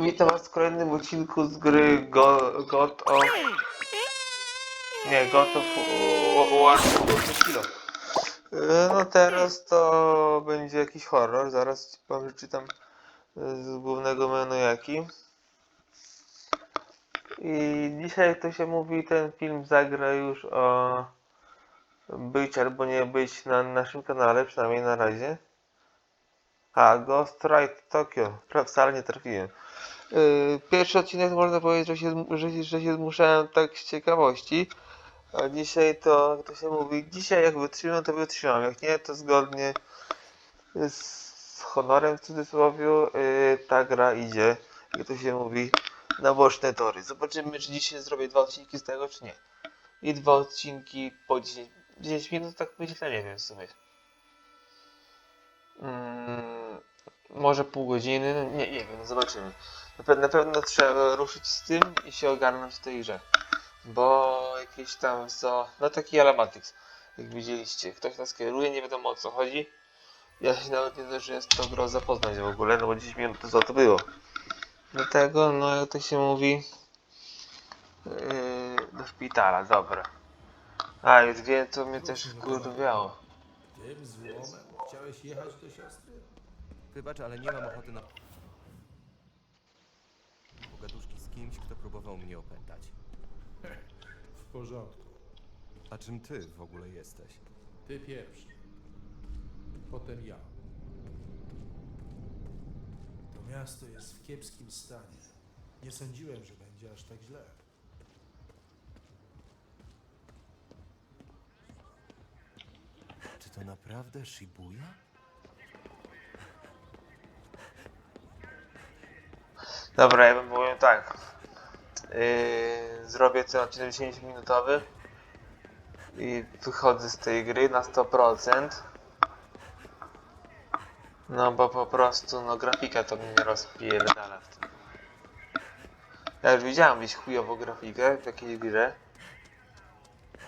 Witam was w kolejnym odcinku z gry Go, God of... Nie, God of War Kilo. No teraz to będzie jakiś horror, zaraz ci powiem, czytam z głównego menu jaki. I dzisiaj jak to się mówi, ten film zagra już o być albo nie być na naszym kanale, przynajmniej na razie. A, Ghost Ride Tokyo. Wcale nie trafiłem. Yy, Pierwszy odcinek można powiedzieć, że się, że, że się zmuszałem tak z ciekawości. A dzisiaj to, jak to się mówi, dzisiaj jak wytrzymam, to wytrzymam. Jak nie, to zgodnie z honorem w cudzysłowie yy, ta gra idzie, jak to się mówi, na boczne tory. Zobaczymy, czy dzisiaj zrobię dwa odcinki z tego, czy nie. I dwa odcinki po 10, 10 minut, tak myślę, nie wiem w sumie. Mm, może pół godziny, no nie, nie wiem, zobaczymy. Na, pe- na pewno trzeba ruszyć z tym i się ogarnąć w tej grze. Bo jakieś tam co. No taki Alamatyx, jak widzieliście. Ktoś nas kieruje, nie wiadomo o co chodzi. Ja się nawet nie zdążyłem z tą grą zapoznać w ogóle, no bo 10 minut to co to było. Dlatego, no jak to się mówi. Yy, do szpitala, dobra. A, już wiem, co mnie też wkurwiało. Tym złomem chciałeś jechać do siostry? Wybacz, ale nie mam ochoty na... Pogaduszki z kimś, kto próbował mnie opętać. W porządku. A czym ty w ogóle jesteś? Ty pierwszy. Potem ja. To miasto jest w kiepskim stanie. Nie sądziłem, że będzie aż tak źle. Czy to naprawdę Shibuya? Dobra, ja bym mówił tak. Yy, zrobię ten odcinek 10 minutowy i wychodzę z tej gry na 100%. No bo po prostu no grafika to mnie rozpierdala w tym. Ja już widziałem gdzieś chujową grafikę w jakiejś grze.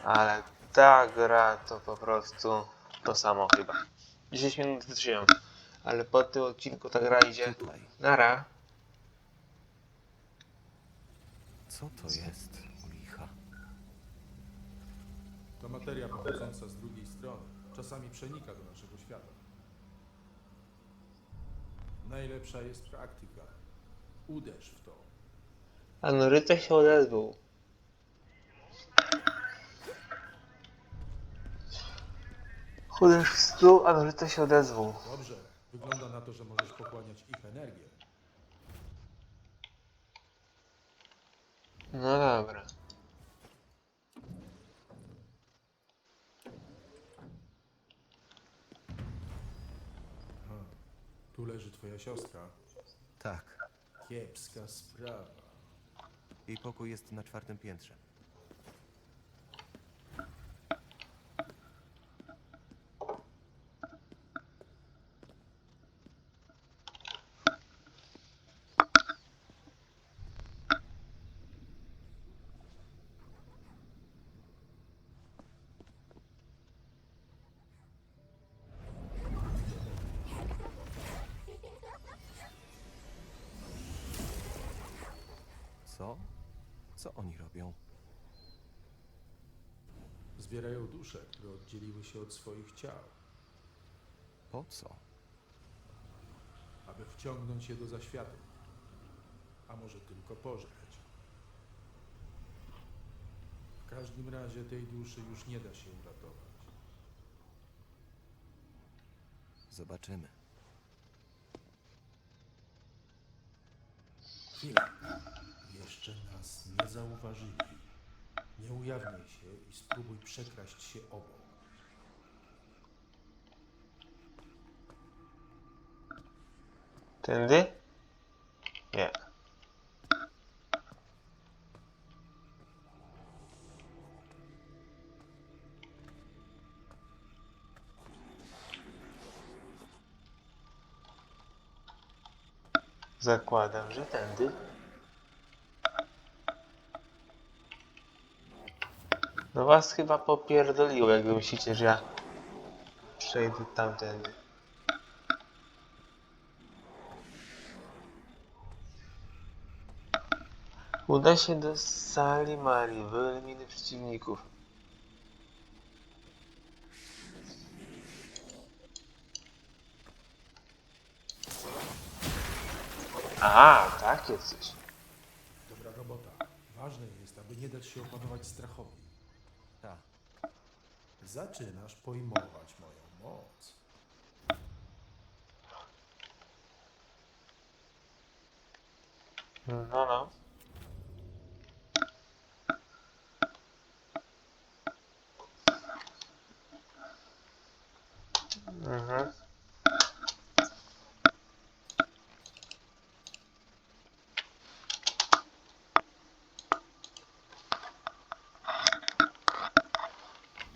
Ale ta gra to po prostu to samo chyba. 10 minut wytrzymam. Ale po tym odcinku ta gra idzie. Nara. Co to jest, u licha? To materia pochodząca z drugiej strony. Czasami przenika do naszego świata. Najlepsza jest praktyka. Uderz w to. A Noryta się odezwał. Chuderz w stół, a Noryta się odezwał. Dobrze. Wygląda na to, że możesz pochłaniać ich energię. No dobra. Ha. Tu leży twoja siostra. Tak. Kiepska sprawa. Jej pokój jest na czwartym piętrze. Co? Co oni robią? Zbierają dusze, które oddzieliły się od swoich ciał, Po co? aby wciągnąć je do zaświaty. A może tylko pożreć. W każdym razie tej duszy już nie da się uratować. Zobaczymy. Chwila. Jeszcze nas nie zauważyli. Nie ujawniaj się i spróbuj przekraść się obok. Tędy? Nie. Zakładam, że tędy. No was chyba popierdoliło, jak wy myślicie, że ja przejdę tamtędy. Uda się do sali Marii, wyeliminuj przeciwników. A, takie coś. Dobra robota. Ważne jest, aby nie dać się opanować strachowi. Zaczynasz pojmować moją moc. No, no. Mhm.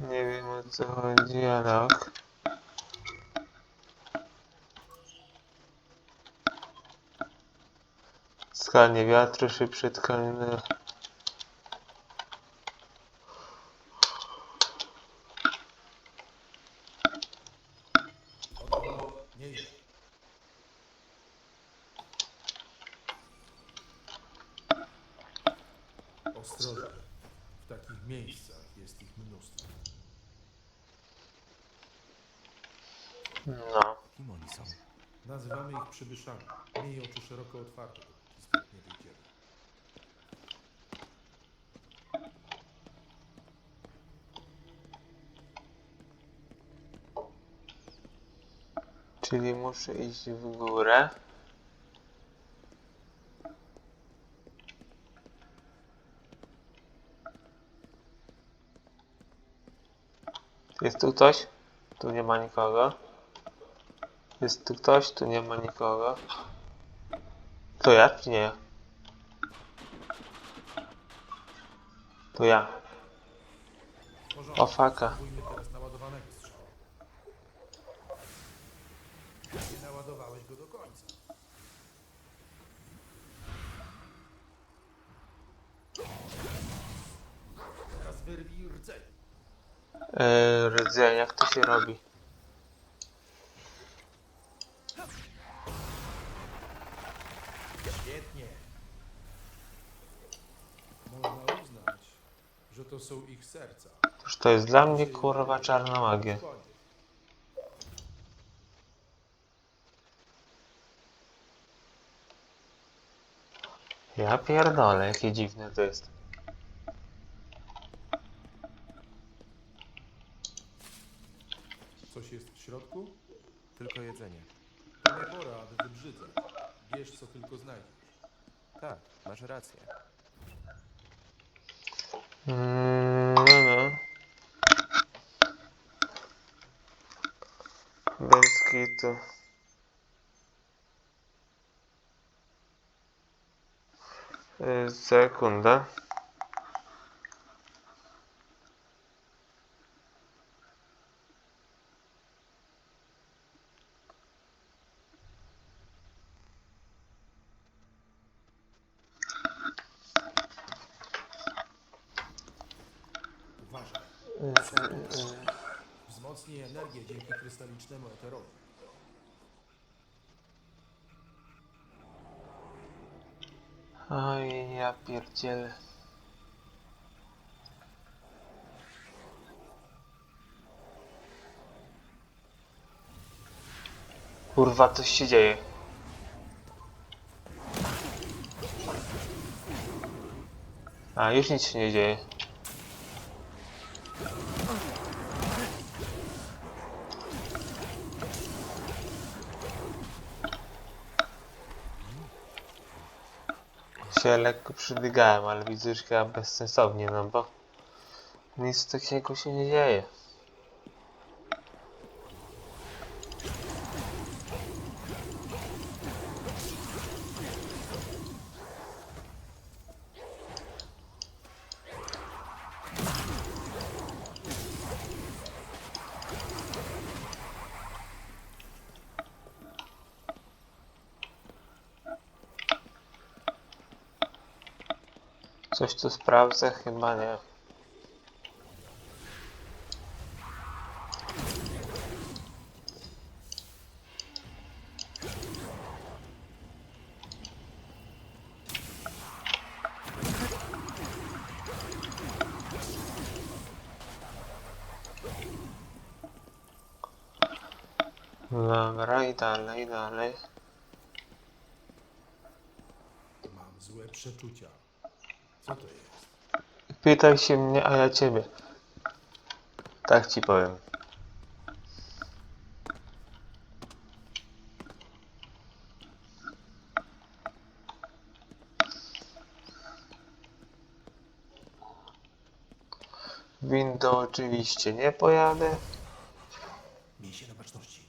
Nie wiem o co chodzi, ale ok. Skalnie wiatru szybsze tkaniny. Oto nie idę. Ostrożnie. W takich miejscach jest ich mnóstwo. No. Kim oni są? Nazywamy ich przybyszami. Miej oczy szeroko otwarte, dopóki stąd nie wyjdziemy. Czyli muszę iść w górę. Jest tu ktoś? Tu nie ma nikogo. Jest tu ktoś? Tu nie ma nikogo. To ja czy nie? To ja. O faka. Nie naładowałeś go do końca. Teraz wyrwij rdzeń. Eee, rdzeń, jak to się robi? Świetnie. Można uznać, że to są ich serca. To jest dla mnie kurwa czarna magia. Koniec. Ja pierdolę, jakie dziwne to jest. Coś jest w środku? Tylko jedzenie. To nie pora, aby wybrzydzać. Bierz co tylko znajdziesz. Tak, masz rację. Mm, no no. Bez kitu. Sekunda. Uważaj. Wzmocnij energię dzięki krystalicznemu eterowi. Oj, ja pierdzielę. Kurwa, coś się dzieje. A, już nic się nie dzieje. Się lekko przydygałem, ale widzę, że chyba bezsensownie, no bo nic takiego się nie dzieje. Coś tu sprawdzę? Chyba nie. Dobra, i dalej, dalej. Mam złe przeczucia. Co to jest? Pytaj się mnie, a ja ciebie. Tak ci powiem. Window oczywiście nie pojadę. Miej się na baczności.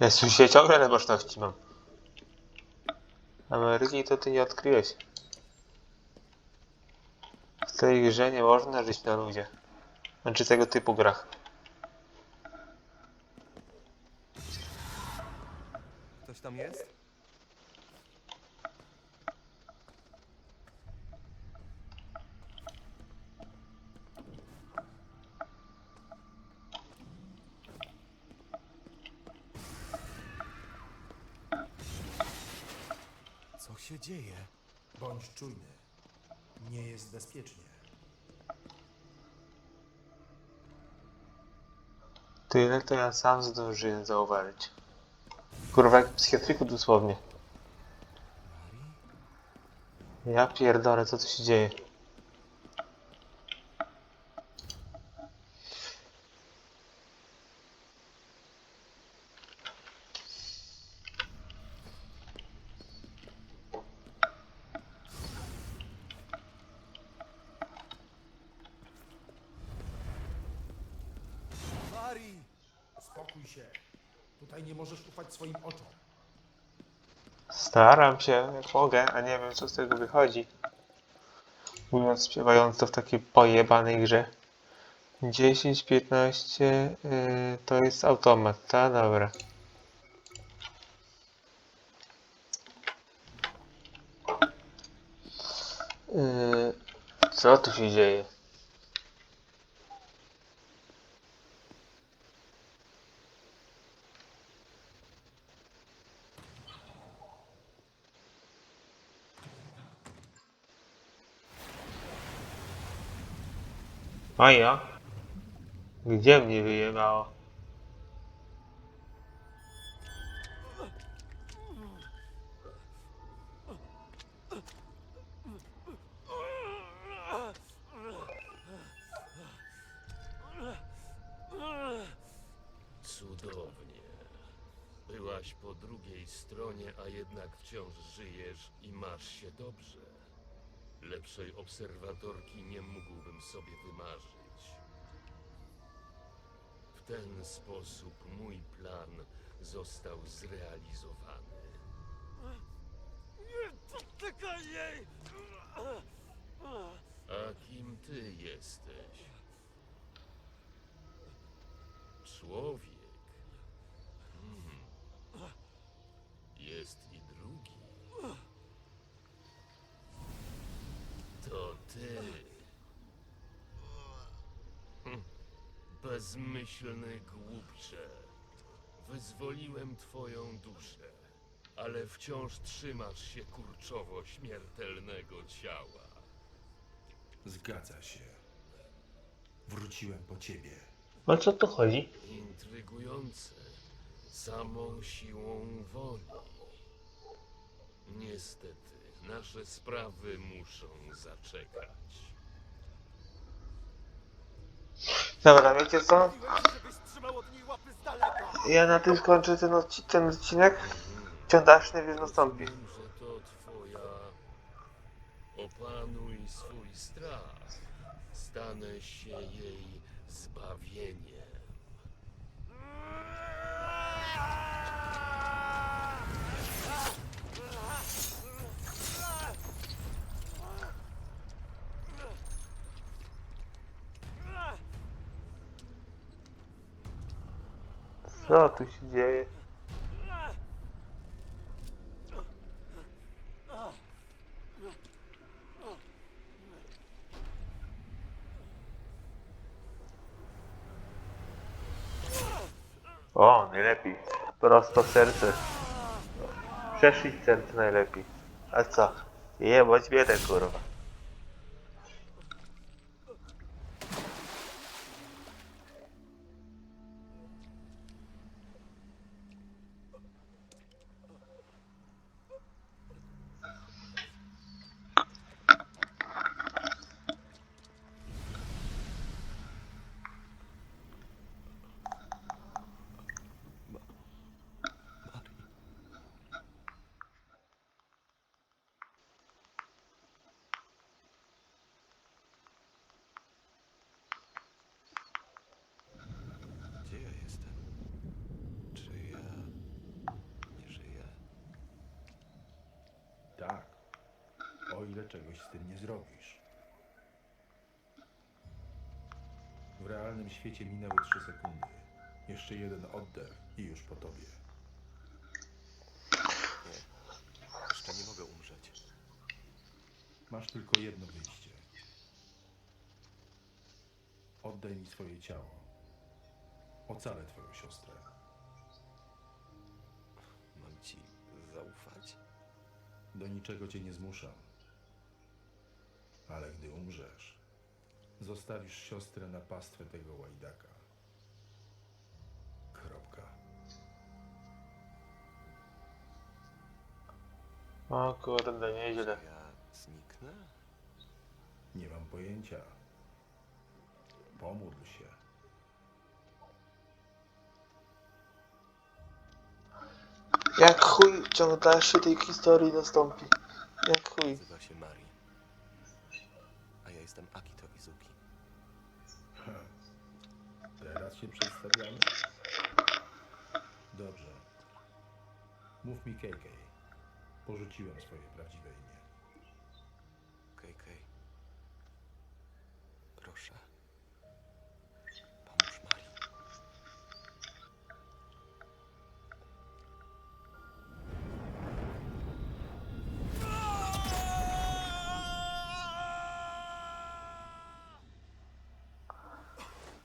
Ja się ciągle na boczności mam. Ameryki to ty nie odkryłeś. Tej grze nie można żyć na ludzie. Znaczy tego typu grach. Ktoś tam jest? Co się dzieje? Bądź czujny. Nie jest bezpiecznie. Tyle to ja sam zdążyłem zauważyć. Kurwa, jak psychiatryku dosłownie. Ja pierdolę, co tu się dzieje? Mari! Spokój się. Tutaj nie możesz ufać swoim oczom. Staram się, jak mogę, a nie wiem, co z tego wychodzi. Mówiąc śpiewająco w takiej pojebanej grze. 10, 15, yy, to jest automat, tak? Dobra. Yy, co tu się dzieje? A ja? Gdzie mnie wyjebało? Cudownie. Byłaś po drugiej stronie, a jednak wciąż żyjesz i masz się dobrze. Lepszej obserwatorki nie mógłbym sobie wymarzyć. W ten sposób mój plan został zrealizowany. Nie dotykaj jej! A kim ty jesteś? Człowiek. Hmm. Jest ty. Hm. Bezmyślny głupcze. Wyzwoliłem twoją duszę, ale wciąż trzymasz się kurczowo śmiertelnego ciała. Zgadza się. Wróciłem po ciebie. O co tu chodzi? Intrygujące. Samą siłą woli. Niestety, nasze sprawy muszą zaczekać. Dobra, wiecie co? Ja na tym skończę ten, odci- ten odcinek. Ciąg dalszy więc nastąpi. Rozumiem, że to twoja... Opanuj swój strach. Stanę się jej zbawieniem. Co tu się dzieje? O, najlepiej. Prosto serce. Przeszyć serce najlepiej. A co? Jebać biedę, kurwa. Tak. Czegoś z tym nie zrobisz. W realnym świecie minęły 3 sekundy. Jeszcze jeden oddech i już po tobie. Jeszcze nie mogę umrzeć. Masz tylko jedno wyjście. Oddaj mi swoje ciało. Ocalę twoją siostrę. Mam ci zaufać? Do niczego cię nie zmuszam. Ale gdy umrzesz, zostawisz siostrę na pastwę tego łajdaka. Kropka. O kurde, nieźle. Ja zniknę? Nie mam pojęcia. Pomódl się. Jak chuj ciąg dalszy tej historii nastąpi. Jak chuj. Nazywa się Mari. Jestem Akito Izuki. Ha. Teraz się przedstawiamy? Dobrze. Mów mi KK. Porzuciłem swoje prawdziwe imię. KK. Proszę.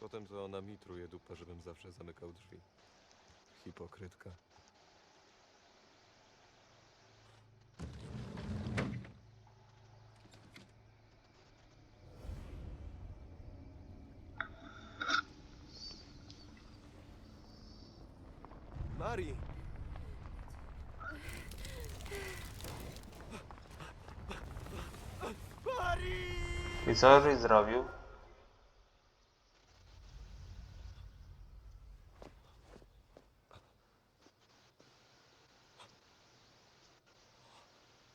Potem to ona mi truje dupę, żebym zawsze zamykał drzwi. Hipokrytka. Mari! I co żeś zrobił?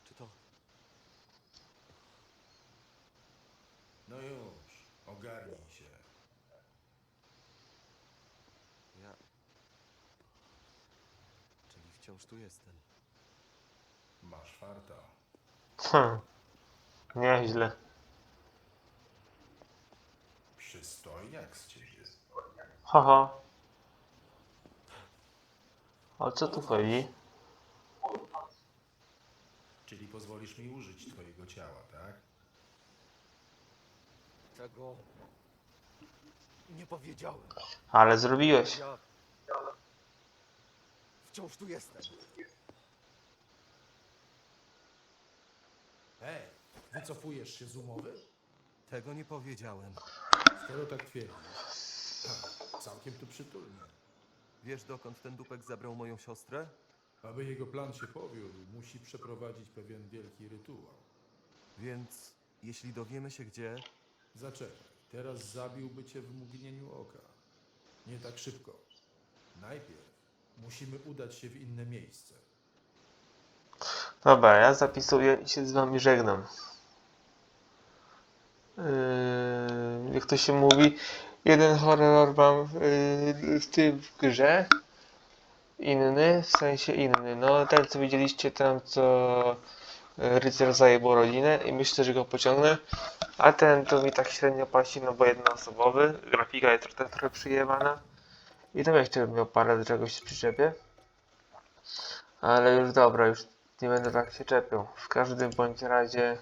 Czy to... No już, ogarnij się. Ja... Czyli wciąż tu jestem. Masz farta. Hm. Nieźle. Przystojniak z ciebie. Haha. O co tu chodzi? Czyli pozwolisz mi użyć twojego ciała, tak? Tego... Nie powiedziałem. Ale zrobiłeś. Ja... Wciąż tu jestem. Ej, wycofujesz się z umowy? Tego nie powiedziałem. Skoro tak twierdzisz. Ha, całkiem tu przytulnie. Wiesz, dokąd ten dupek zabrał moją siostrę? Aby jego plan się powiódł, musi przeprowadzić pewien wielki rytuał. Więc jeśli dowiemy się gdzie, Zaczekaj, teraz zabiłby cię w mgnieniu oka. Nie tak szybko. Najpierw musimy udać się w inne miejsce. Dobra, ja zapisuję i się z wami żegnam. Yy, jak to się mówi, jeden horror mam yy, w tym w grze, inny, w sensie inny. No ten co widzieliście tam, co yy, rycerz zajebał rodzinę i myślę, że go pociągnę. A ten to mi tak średnio płaci, no bo jednoosobowy, grafika jest trochę, trochę przyjemana. I tam jeszcze bym miał parę do czegoś przyczepię. Ale już dobra, już nie będę tak się czepiał. W każdym bądź razie,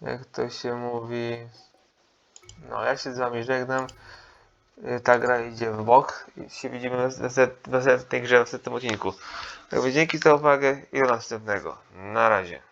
jak to się mówi, no ja się z wami żegnam. y, ta gra idzie w bok i się widzimy w następnej grze, w następnym odcinku. Dzięki za uwagę i do następnego. Na razie.